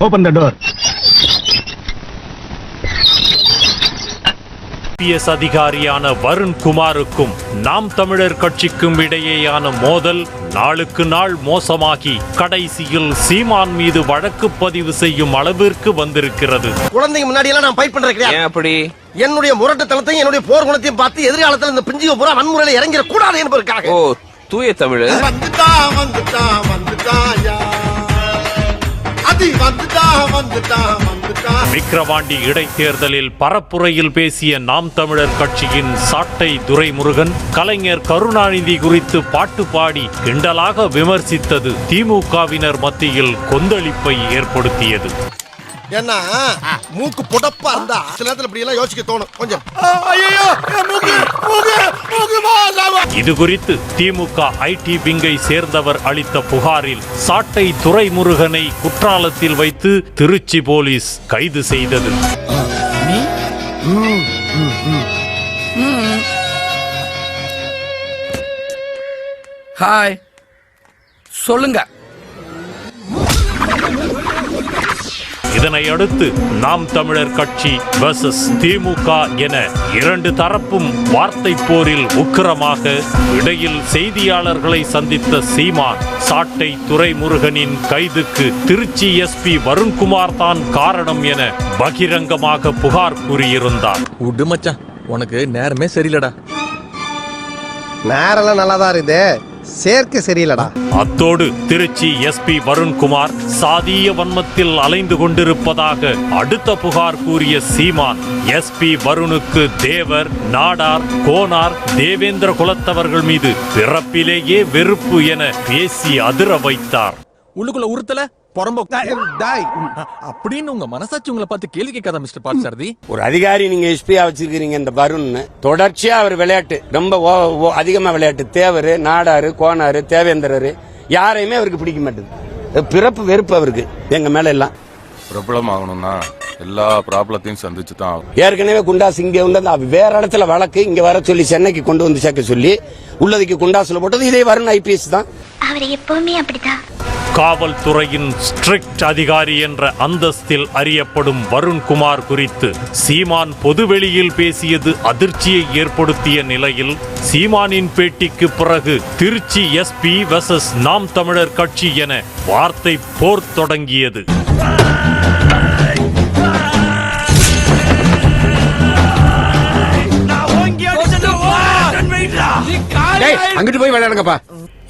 Open the door IPS அதிகாரியான வருண் குமாருக்கும் நாம் தமிழர் கட்சிக்கும் இடையேயான மோதல் நாளுக்கு நாள் மோசமாகி கடைசியில் சீமான் மீது வழக்கு பதிவு செய்யும் அளவிற்கு வந்திருக்கிறது. குழந்தைங்க முன்னாடி எல்லாம் நான் ஃபைட் ஏன் அப்படி? என்னுடைய முரட்டுத்தனத்தையும் என்னுடைய போர் குணத்தையும் பார்த்து எதிர்காலத்துல இந்த பிஞ்சுக பூரா வன்முறையில இறங்கிட கூடாது என்பதற்காக. ஓ தூய தமிழ் வந்துட்டா வந்துட்டா வந்துட்டாயா அது வந்துட்டா வந்துட்டா வந்துட்டா விக்கிரவாண்டி இடைத்தேர்தலில் பரப்புரையில் பேசிய நாம் தமிழர் கட்சியின் சாட்டை துரைமுருகன் கலைஞர் கருணாநிதி குறித்து பாட்டு பாடி கிண்டலாக விமர்சித்தது திமுகவினர் மத்தியில் கொந்தளிப்பை ஏற்படுத்தியது. ஏன்னா மூக்கு புடப்பா இருந்தா சில நேரத்துல இப்படி எல்லாம் யோசிக்க தோணும். கொஞ்சம். இது குறித்து திமுக ஐடி விங்கை சேர்ந்தவர் அளித்த புகாரில் சாட்டை துரைமுருகனை குற்றாலத்தில் வைத்து திருச்சி போலீஸ் கைது செய்தது. ஹாய். சொல்லுங்க. இதனை அடுத்து நாம் தமிழர் கட்சி வெர்சஸ் திமுக என இரண்டு தரப்பும் வார்த்தை போரில் உக்கிரமாக இடையில் செய்தியாளர்களை சந்தித்த சீமான் சாட்டை துரைமுருகனின் கைதுக்கு திருச்சி எஸ்பி வருண்குமார் தான் காரணம் என பகிரங்கமாக புகார் கூறியிருந்தார். விடு மச்சான் உனக்கு நேரமே சரியில்லடா. நேரெல்லாம் நல்லா தான் இருக்குது. சேர்க்கை சரியில்லடா. அத்தோடு திருச்சி எஸ்பி வருண்குமார் சாதிய வன்மத்தில் அலைந்து கொண்டிருப்பதாக அடுத்த புகார் கூறிய சீமான் எஸ்பி வருணுக்கு தேவர் நாடார் கோனார் தேவேந்திர குலத்தவர்கள் மீது பிறப்பிலேயே வெறுப்பு என பேசி அதிர வைத்தார். உள்ளுக்குள்ள உறுத்தல புறம்போ அப்படின்னு உங்க மனசாட்சி உங்களை பார்த்து கேள்வி கேட்காத மிஸ்டர் பார்த்தசாரதி ஒரு அதிகாரி நீங்க எஸ்பியா வச்சிருக்கீங்க இந்த வருண் தொடர்ச்சியா அவர் விளையாட்டு ரொம்ப ஓ- ஓ- அதிகமா விளையாட்டு. தேவர் நாடாரு கோனாரு தேவேந்திரரு யாரையுமே அவருக்கு பிடிக்க மாட்டேது. பிறப்பு வெறுப்பு அவருக்கு எங்க மேல எல்லாம். பிரபலம் ஆகணும்னா எல்லா ப்ராப்ளத்தையும் சந்திச்சு தான் ஏற்கனவே குண்டாஸ் இங்க வந்து அந்த வேற இடத்துல வழக்கு இங்க வர சொல்லி சென்னைக்கு கொண்டு வந்து சேர்க்க சொல்லி உள்ளதுக்கு குண்டாசுல போட்டது இதே வருண் ஐபிஎஸ் தான். அவர் எப்பவுமே அப்படிதான் காவல்துறையின் ஸ்ட்ரிக்ட் அதிகாரி என்ற அந்தஸ்தில் அறியப்படும் வருண்குமார் குறித்து சீமான் பொதுவெளியில் பேசியது அதிர்ச்சியை ஏற்படுத்திய நிலையில் சீமானின் பேட்டிக்கு பிறகு திருச்சி எஸ்பி வெசஸ் நாம் தமிழர் கட்சி என வார்த்தை போர் தொடங்கியது. அங்கிட்டு போய் விளையாடுங்கப்பா.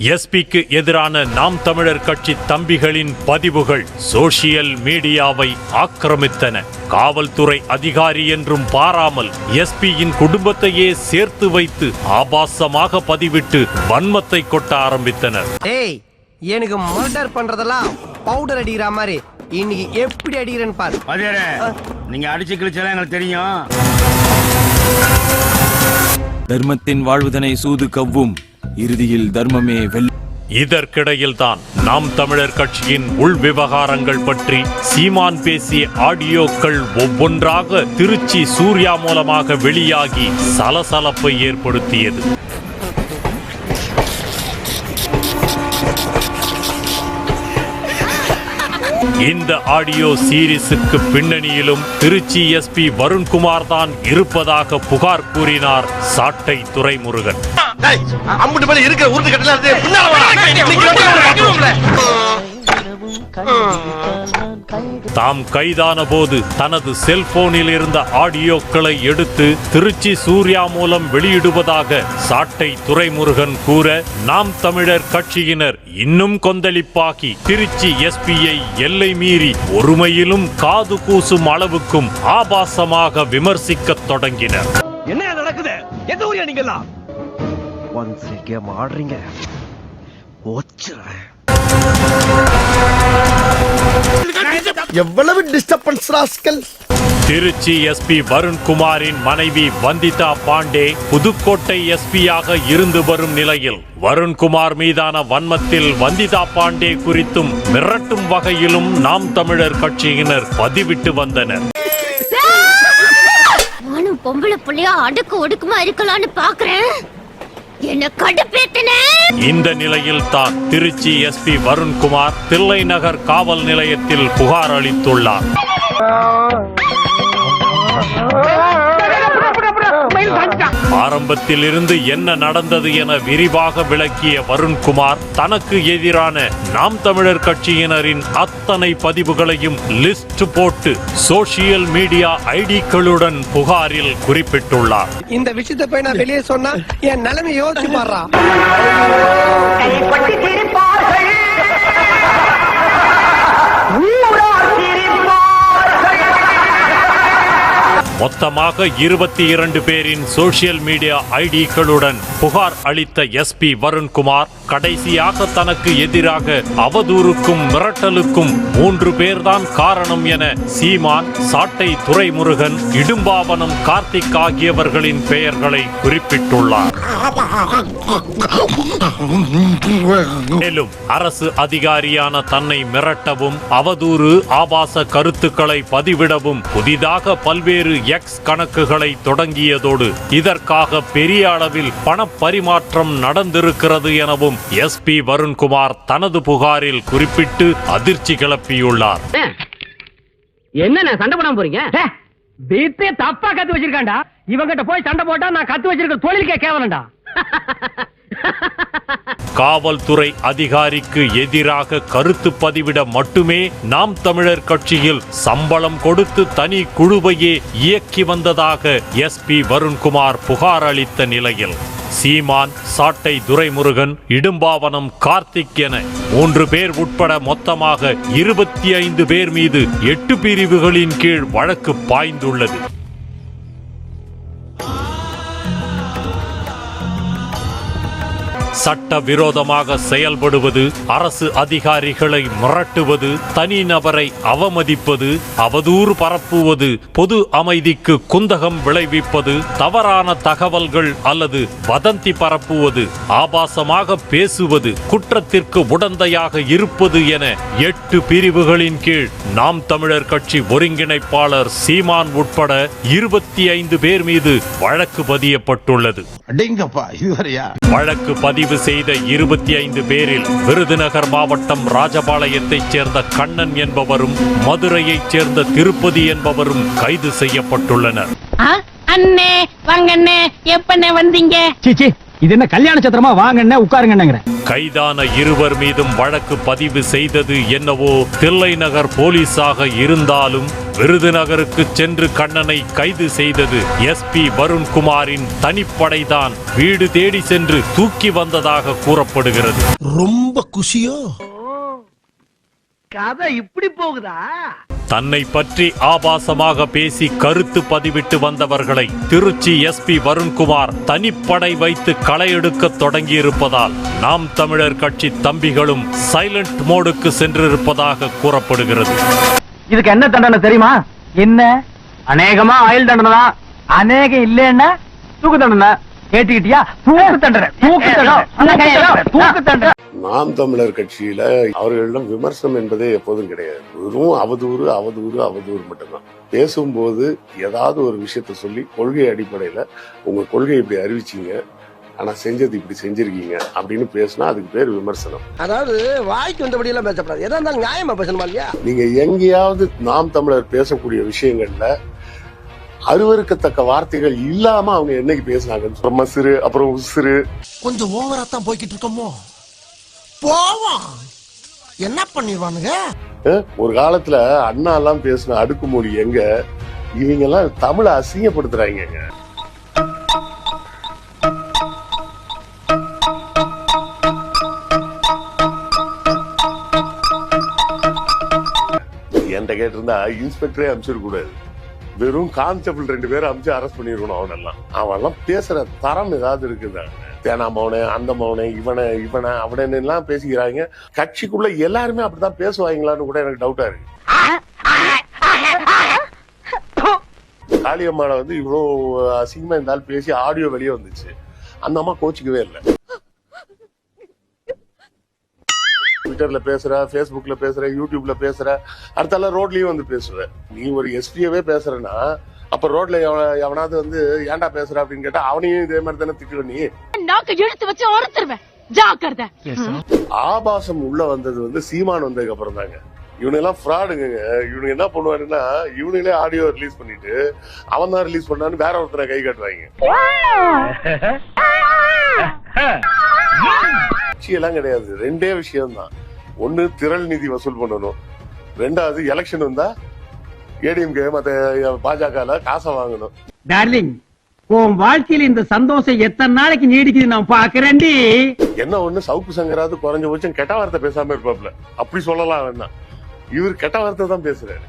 எஸ்பிக்கு எதிரான நாம் தமிழர் கட்சி தம்பிகளின் பதிவுகள் சோசியல் மீடியாவை ஆக்கிரமித்தன. காவல்துறை அதிகாரி என்றும் பாராமல் எஸ்பியின் குடும்பத்தையே சேர்த்து வைத்து ஆபாசமாக பதிவிட்டு வன்மத்தை கொட்ட ஆரம்பித்தனர். ஏய் எனக்கு மர்டர் பண்றதெல்லாம் பவுடர் அடிக்கிற மாதிரி. இன்னைக்கு எப்படி அடிக்கிறேன்னு பாரு. நீங்க அடிச்சு கிழிச்சாலும் எங்களுக்கு தெரியும். தர்மத்தின் வாழ்வுதனை சூது கவ்வும். இறுதியில் தர்மமே வெல் இதற்கிடையில்தான் நாம் தமிழர் கட்சியின் உள் விவகாரங்கள் பற்றி சீமான் பேசிய ஆடியோக்கள் ஒவ்வொன்றாக திருச்சி சூர்யா மூலமாக வெளியாகி சலசலப்பை ஏற்படுத்தியது. இந்த ஆடியோ சீரிஸுக்கு பின்னணியிலும் திருச்சி எஸ்பி வருண்குமார் தான் இருப்பதாக புகார் கூறினார் சாட்டை மேல இருக்கிற தாம் கைதான போது தனது செல்போனில் இருந்த ஆடியோக்களை எடுத்து திருச்சி சூர்யா மூலம் வெளியிடுவதாக சாட்டை துரைமுருகன் கூற நாம் தமிழர் கட்சியினர் இன்னும் கொந்தளிப்பாகி திருச்சி எஸ்பியை எல்லை மீறி ஒருமையிலும் காது கூசும் அளவுக்கும் ஆபாசமாக விமர்சிக்கத் தொடங்கினர். என்ன நடக்குது? எந்த ஊரியா நீங்கெல்லாம்? ஒன்ஸ் கேம் ஆடுறீங்க ஓச்சுறேன் எவ்வளவு டிஸ்டர்பன்ஸ் ராஸ்கல்? திருச்சி எஸ்பி வருண்குமாரின் மனைவி வந்திதா பாண்டே புதுக்கோட்டை எஸ்பியாக இருந்து வரும் நிலையில் வருண்குமார் மீதான வன்மத்தில் வந்திதா பாண்டே குறித்தும் மிரட்டும் வகையிலும் நாம் தமிழர் கட்சியினர் பதிவிட்டு வந்தனர். நானும் பொம்பளை புள்ளையா அடுக்கு ஒடுக்குமா இருக்கலாம்னு பாக்குறேன். என்ன கடுப்பேத்தன? இந்த நிலையில் தான் திருச்சி எஸ்பி வருண்குமார் தில்லை நகர் காவல் நிலையத்தில் புகார் அளித்துள்ளார். ஆரம்பத்தில் இருந்து என்ன நடந்தது என விரிவாக விளக்கிய வருண்குமார் தனக்கு எதிரான நாம் தமிழர் கட்சியினரின் அத்தனை பதிவுகளையும் லிஸ்ட் போட்டு சோசியல் மீடியா ஐடிக்களுடன் புகாரில் குறிப்பிட்டுள்ளார். இந்த விஷயத்தை போய் நான் வெளியே சொன்னா என் நிலைமை யோசிச்சு பாடுறா மொத்தமாக இருபத்தி இரண்டு பேரின் சோசியல் மீடியா ஐடிகளுடன் புகார் அளித்த எஸ்பி வருண்குமார் கடைசியாக தனக்கு எதிராக அவதூறுக்கும் மிரட்டலுக்கும் மூன்று பேர்தான் காரணம் என சீமான் சாட்டை துரைமுருகன் இடும்பாவனம் கார்த்திக் ஆகியவர்களின் பெயர்களை குறிப்பிட்டுள்ளார். மேலும் அரசு அதிகாரியான தன்னை மிரட்டவும் அவதூறு ஆபாச கருத்துக்களை பதிவிடவும் புதிதாக பல்வேறு எக்ஸ் கணக்குகளை தொடங்கியதோடு இதற்காக பெரிய அளவில் பணப்பரிமாற்றம் நடந்திருக்கிறது எனவும் எஸ்பி வருண்குமார் தனது புகாரில் குறிப்பிட்டு அதிர்ச்சி கிளப்பியுள்ளார். என்ன சண்டை போடாம போறீங்க? வீட்டே தப்பா கத்து வச்சிருக்காண்டா இவங்கிட்ட போய் சண்டை போட்டா நான் கத்து வச்சிருக்க தொழிலுக்கே கேவலண்டா காவல்துறை அதிகாரிக்கு எதிராக கருத்து பதிவிட மட்டுமே நாம் தமிழர் கட்சியில் சம்பளம் கொடுத்து தனி குழுவையே இயக்கி வந்ததாக எஸ்பி வருண்குமார் புகார் அளித்த நிலையில் சீமான் சாட்டை துரைமுருகன் இடும்பாவனம் கார்த்திக் என மூன்று பேர் உட்பட மொத்தமாக இருபத்தி ஐந்து பேர் மீது எட்டு பிரிவுகளின் கீழ் வழக்கு பாய்ந்துள்ளது. சட்ட விரோதமாக செயல்படுவது அரசு அதிகாரிகளை மிரட்டுவது தனிநபரை அவமதிப்பது அவதூறு பரப்புவது பொது அமைதிக்கு குந்தகம் விளைவிப்பது தவறான தகவல்கள் அல்லது வதந்தி பரப்புவது ஆபாசமாக பேசுவது குற்றத்திற்கு உடந்தையாக இருப்பது என எட்டு பிரிவுகளின் கீழ் நாம் தமிழர் கட்சி ஒருங்கிணைப்பாளர் சீமான் உட்பட இருபத்தி ஐந்து பேர் மீது வழக்கு பதியப்பட்டுள்ளது. அடிங்கப்பா இதுவரையா வழக்கு பதிவு செய்த இருபத்தி ஐந்து பேரில் விருதுநகர் மாவட்டம் ராஜபாளையத்தைச் சேர்ந்த கண்ணன் என்பவரும் மதுரையைச் சேர்ந்த திருப்பதி என்பவரும் கைது செய்யப்பட்டுள்ளனர். அண்ணே வாங்கண்ணே எப்பண்ணே வந்தீங்க? இது என்ன கல்யாண சத்திரமா? வாங்கண்ணே உட்காருங்கன்னுங்கிற கைதான இருவர் மீதும் வழக்கு பதிவு செய்தது என்னவோ தில்லை நகர் போலீசாக இருந்தாலும் விருதுநகருக்கு சென்று கண்ணனை கைது செய்தது எஸ்பி வருண்குமாரின் தனிப்படைதான். வீடு தேடி சென்று தூக்கி வந்ததாக கூறப்படுகிறது. ரொம்ப குஷியோ? கதை இப்படி போகுதா? தன்னை பற்றி ஆபாசமாக பேசி கருத்து பதிவிட்டு வந்தவர்களை திருச்சி எஸ்பி வருண்குமார் தனிப்படை வைத்து களையெடுக்க தொடங்கியிருப்பதால் நாம் தமிழர் கட்சி தம்பிகளும் சைலண்ட் மோடுக்கு சென்றிருப்பதாக கூறப்படுகிறது. இதுக்கு என்ன தண்டனை தெரியுமா? என்ன? அநேகமா ஆயுள் தண்டனை தான் அநேகம் இல்லைன்னா தூக்கு தண்டனை. கேட்டுக்கிட்டியா? தூக்கு தண்டனை. தூக்கு தண்டனை. தூக்கு தண்டனை. நாம் தமிழர் கட்சியில அவர்களிடம் விமர்சனம் என்பதே எப்போதும் கிடையாது. வெறும் அவதூறு அவதூறு அவதூறு மட்டும்தான். பேசும்போது ஏதாவது ஒரு விஷயத்த சொல்லி கொள்கை அடிப்படையில உங்க கொள்கை இப்படி அறிவிச்சீங்க ஆனா செஞ்சது இப்படி செஞ்சிருக்கீங்க அப்படின்னு பேசினா அதுக்கு பேர் விமர்சனம். அதாவது வாய்க்கு வந்தபடி எல்லாம் பேசக்கூடாது எதா இருந்தாலும் நியாயமா பேசணுமா இல்லையா? நீங்க எங்கேயாவது நாம் தமிழர் பேசக்கூடிய விஷயங்கள்ல அருவருக்கத்தக்க வார்த்தைகள் இல்லாம அவங்க என்னைக்கு பேசினாங்கன்னு மசுரு அப்புறம் உசுரு கொஞ்சம் ஓவரா தான் போய்கிட்டு இருக்கோமோ? போவோம். என்ன பண்ணிடுவானுங்க ஒரு காலத்துல அண்ணா எல்லாம் பேசின அடுக்குமொழி எங்க? இவங்க எல்லாம் தமிழை அசிங்கப்படுத்துறாங்க. என்கிட்ட கேட்டிருந்தா இன்ஸ்பெக்டரே அனுப்பிச்சிடக்கூடாது. வெறும் கான்ஸ்டபிள் ரெண்டு பேரும் அனுப்பிச்சு அரெஸ்ட் பண்ணிருக்கணும் அவனெல்லாம். எல்லாம் பேசுற தரம் ஏதாவது இருக்குது? தேனா மௌனே அந்த மௌனே இவனை இவனை அவனு எல்லாம் பேசிக்கிறாங்க? கட்சிக்குள்ள எல்லாருமே அப்படிதான் பேசுவாங்களான்னு கூட எனக்கு டவுட்டா இருக்கு. காளியம்மாவை வந்து இவ்வளோ அசிங்கமா இருந்தாலும் பேசி ஆடியோ வெளியே வந்துச்சு. அந்த அம்மா கோச்சிக்கவே இல்லை. ட்விட்டர்ல பேசுற ஃபேஸ்புக்ல பேசுற யூடியூப்ல பேசுற அடுத்தால ரோட்லயும் வந்து பேசுவ. நீ ஒரு எஸ்பியவே பேசுறனா அப்ப ரோட்ல எவன- எவனாவது வந்து ஏன்டா பேசுற அப்படின்னு கேட்டா அவனையும் இதே மாதிரி தானே திட்டுவ நீ. நாக்கு இழுத்து வச்சு ஒருத்தருவேன். ஜாக்கிரதை. ஆபாசம் உள்ள வந்தது வந்து சீமான் வந்ததுக்கு அப்புறம் தாங்க. இவனுங்க எல்லாம் ஃப்ராடுங்க இவனுங்க என்ன பண்ணுவாருன்னா இவனுங்களே ஆடியோ ரிலீஸ் பண்ணிட்டு அவன் தான் ரிலீஸ் பண்ணான்னு வேற ஒருத்தரை கை காட்டுவாங்க. எல்லாம் கிடையாது. ரெண்டே விஷயம் தான் ஒண்ணு திரள் நிதி வசூல் பண்ணணும். ரெண்டாவது எலெக்ஷன் வந்தா ஏடிஎம்கே மத்த பாஜக காசை வாங்கணும். டார்லிங் உன் வாழ்க்கையில இந்த சந்தோஷம் எத்தனை நாளைக்கு நீடிக்குது நான் பாக்குறேன்டி என்ன ஒண்ணு? சவுக்கு சங்கராது குறைஞ்சபட்சம் கெட்ட வார்த்தை பேசாம இருப்பாப்ல. அப்படி சொல்லலாம் வேணா இவர் கெட்ட வார்த்தை தான் பேசுறாரு.